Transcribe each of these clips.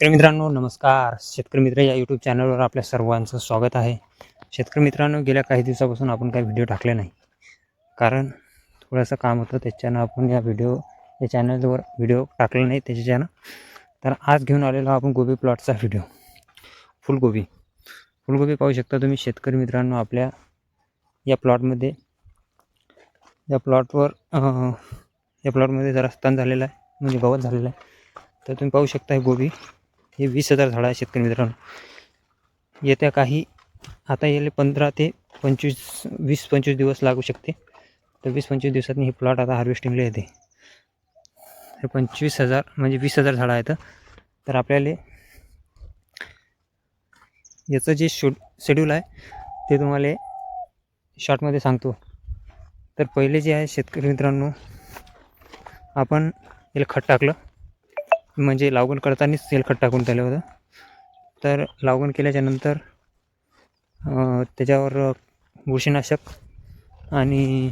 शेतकरी मित्रांनो नमस्कार. शेतकरी मित्र या यूट्यूब चॅनलवर आपल्या सर्वांचं स्वागत आहे. शेतकरी मित्रांनो गेल्या काही दिवसापासून आपण काही व्हिडिओ टाकले नाही. कारण थोडंसं काम होतं त्याच्यानं आपण या व्हिडिओ या चॅनलवर व्हिडिओ टाकला नाही त्याच्यानं तर आज घेऊन आलेलो आपण गोबी प्लॉटचा व्हिडिओ फुलगोबी. फुलगोबी पाहू शकता तुम्ही शेतकरी मित्रांनो आपल्या या प्लॉटमध्ये या प्लॉटवर या प्लॉटमध्ये जरा स्तन झालेला आहे म्हणजे गवत झालेलं आहे. तर तुम्ही पाहू शकता हे गोबी. हे वीस हजार झाडं आहे शेतकरी मित्रांनो. येत्या काही आता येले पंधरा ते पंचवीस वीस पंचवीस दिवस लागू शकते. तर वीस पंचवीस दिवसात हे प्लॉट आता हार्वेस्टिंगला येते हे पंचवीस हजार म्हणजे वीस हजार झाडं आहेत. तर आपल्याला याचं जे शेड शेड्यूल आहे ते तुम्हाला शॉर्टमध्ये सांगतो. तर पहिले जे आहे शेतकरी मित्रांनो आपण याला खत टाकलं. म्हणजे लागवड करतानाच तेलखत टाकून त्याला होतं. तर लागवड केल्याच्यानंतर त्याच्यावर बुरशीनाशक आणि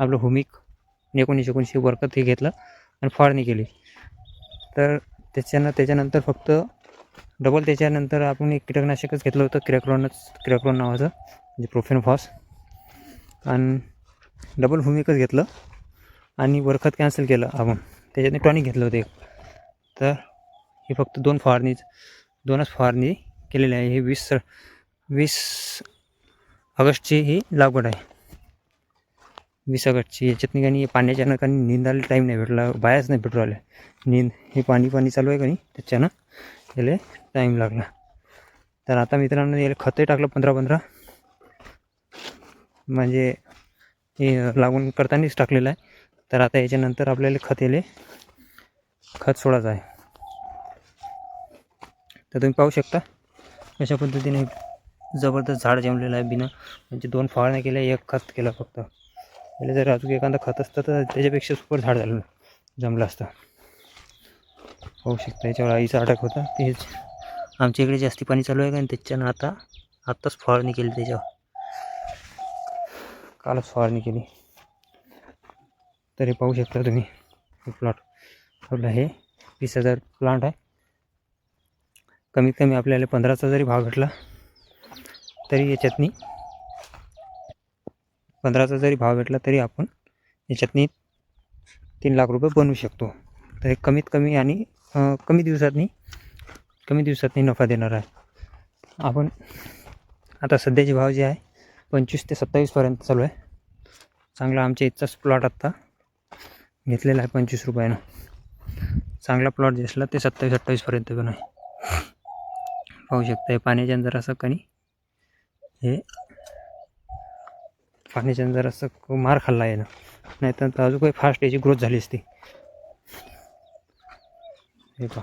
आपलं हुमिक एकोणीसशे एकोणीसशे वरकत हे घेतलं आणि फवारणी केली. तर त्याच्यानं त्याच्यानंतर फक्त डबल त्याच्यानंतर आपण एक कीटकनाशकच घेतलं होतं क्रॅक्रॉनच क्रॅक्रॉन नावाचं म्हणजे प्रोफेन फॉस आणि डबल हुमिकच घेतलं आणि वरखत कॅन्सल केलं आपण. त्याच्यातनं टॉनिक घेतलं होतं एक. तर हे फक्त दोन फवारणी दोनच फवारणी केलेली आहे. हे वीस वीस ऑगस्टची ही लागवड आहे. वीस ऑगस्टची. याच्यात नाही काही पाण्याच्यानं काही निंदाला टाईम नाही भेटला बायाच नाही भेटू राहिल्या निंद हे पाणी पाणी चालू आहे का नाही त्याच्यानं याला टाईम लागला. तर आता मित्रांनो याला खतही टाकलं पंधरा पंधरा. म्हणजे हे लागून करतानाच टाकलेलं आहे. तर आता याच्यानंतर आपल्याला खत याले खत सोडायचं आहे. तर तुम्ही पाहू शकता अशा पद्धतीने जबरदस्त झाड जमलेलं आहे बिना. म्हणजे दोन फवारण्या केल्या एक खत केलं फक्त. म्हणजे जर अजून एखादं खत असतं तर त्याच्यापेक्षा सुपर झाड झालं जमलं असतं. पाहू शकता याच्यावर आईचा अटॅक होता. तेच आमच्या इकडे जास्ती पाणी चालू आहे का? आणि त्याच्यानं आता आत्ताच फवारणी केली त्याच्यावर. कालच फवारणी केली. तरी पाहू शकता तुम्ही प्लॉट आपलं हे वीस हजार प्लांट आहे. कमीत कमी आपल्याला पंधराचा जरी भाव भेटला तरी याच्यातनी पंधराचा जरी भाव भेटला तरी आपण याच्यातनी तीन लाख रुपये बनवू शकतो. तर हे कमीत कमी आणि कमी दिवसातनी कमी दिवसातनी नफा देणार आहे. आपण आता सध्याचे भाव जे आहे पंचवीस ते सत्तावीसपर्यंत चालू आहे. चांगला आमच्या इथचाच प्लॉट आत्ता घेतलेला आहे पंचवीस रुपयानं. चांगला प्लॉट दिसला ते सत्तावीस अठ्ठावीसपर्यंत पण आहे. पाहू शकता हे पाण्याच्यानं जरासं कणी हे पाण्याच्यानं जरासं मार खाल्ला आहे ना नाही तर अजून काही फास्ट याची ग्रोथ झाली असती हे पहा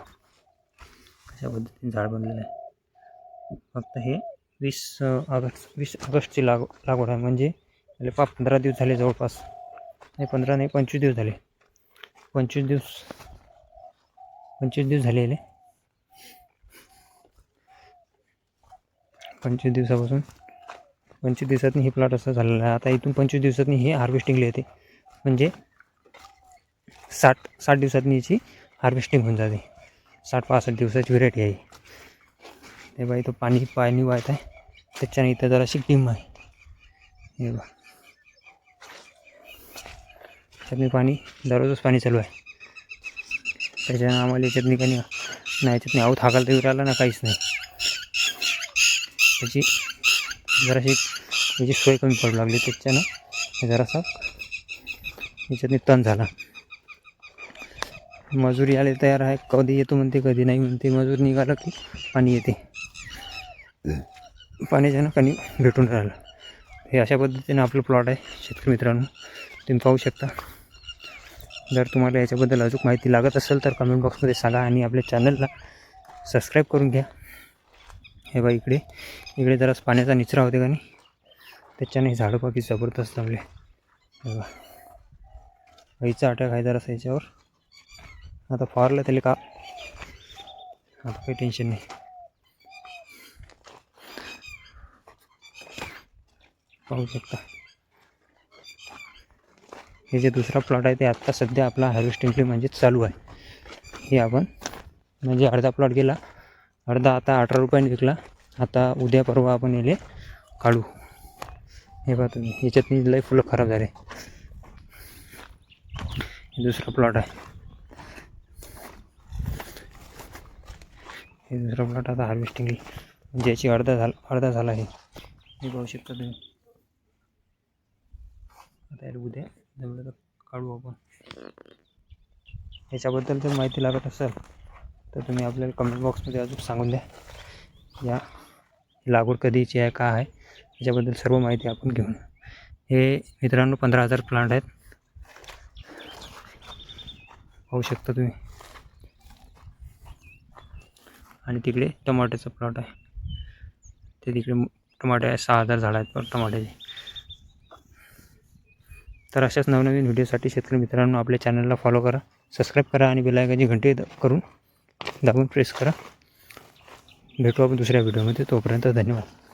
कशा पद्धतीने झाड बनलेलं आहे. फक्त हे वीस ऑगस्ट वीस ऑगस्टची लाग लागवड आहे. म्हणजे पा पंधरा दिवस झाले जवळपास. नाही पंधरा नाही पंचवीस दिवस झाले. पंचवीस दिवस पंचवीस दिवस झालेले. पंचवीस दिवसापासून पंचवीस दिवसातनी हे प्लॉट असं झालेलं आहे. आता इथून पंचवीस दिवसातनी हे हार्वेस्टिंगला येते. म्हणजे साठ साठ दिवसातनी याची हार्वेस्टिंग होऊन जाते. साठ पासष्ट दिवसाची व्हेरायटी आहे. ते बाई तो पाणी पाणी वाहत आहे. त्याच्याने इथं जराशी टीम आहे. हे बा त्याच्यातनी पाणी दररोजच पाणी चालू आहे. त्याच्यानं आम्हाला याच्यातनी काही नाही याच्यातनी आऊत हाकाल तर राहिला ना काहीच नाही. त्याची जराशी त्याची सोय कमी पडू लागली त्याच्यानं. जरासा याच्यातनी तण झाला. मजुरी आले तयार आहे. कधी येतो म्हणते कधी नाही म्हणते. मजूर निघालं की पाणी येते. पाण्याच्यानं कणी भेटून राहिलं. हे अशा पद्धतीनं आपलं प्लॉट आहे. शेतकरी मित्रांनो तुम्ही पाहू शकता. जर तुम्हाला याच्याबद्दल अजून माहिती लागत असेल तर कमेंट बॉक्समध्ये सांगा आणि आपल्या चॅनलला सबस्क्राईब करून घ्या. हे बा इकडे. इकडे जरा पाण्याचा निचरा होते का नाही? त्याच्याने झाडं बाकी जबरदस्त लावले. हे बा आईचा अटॅक आहे जरासा याच्यावर. आता फारलं त्याला का? आता काही टेन्शन नाही. पाहू शकता. हे जे दुसरा प्लॉट आहे ते आत्ता सध्या आपला हार्वेस्टिंगली म्हणजे चालू आहे. हे आपण म्हणजे अर्धा प्लॉट गेला. अर्धा आता अठरा रुपयाने विकला आता उद्या परवा आपण याले काढू. हे बघा तुम्ही याच्यात लई फुलं खराब झाले. हे दुसरा प्लॉट आहे. हे दुसरा प्लॉट आता हार्वेस्टिंग म्हणजे ज्याची अर्धा झाला अर्धा झाला आहे हे पाहू शकता तुम्ही. आता याला उद्या जमलं तर काढू आपण. याच्याबद्दल जर माहिती लागत असेल तर तुम्ही आपल्याला कमेंट बॉक्समध्ये अजून सांगून द्या. या लागवड कधीची आहे का आहे याच्याबद्दल सर्व माहिती आपण घेऊन हे मित्रांनो पंधरा हजार प्लांट आहेत. पाहू शकता तुम्ही. आणि तिकडे टमाट्याचा प्लॉट आहे. ते तिकडे टमाटे आहे सहा हजार झाडं आहेत पण टमाट्याचे. तर अशाच नवनवीन व्हिडिओसाठी शेतकरी मित्रांनो आपल्या चॅनलला फॉलो करा सबस्क्राईब करा आणि बेलायकाची घंटी करून दाबून प्रेस करा. भेटू आपण दुसऱ्या व्हिडिओमध्ये. तोपर्यंत धन्यवाद.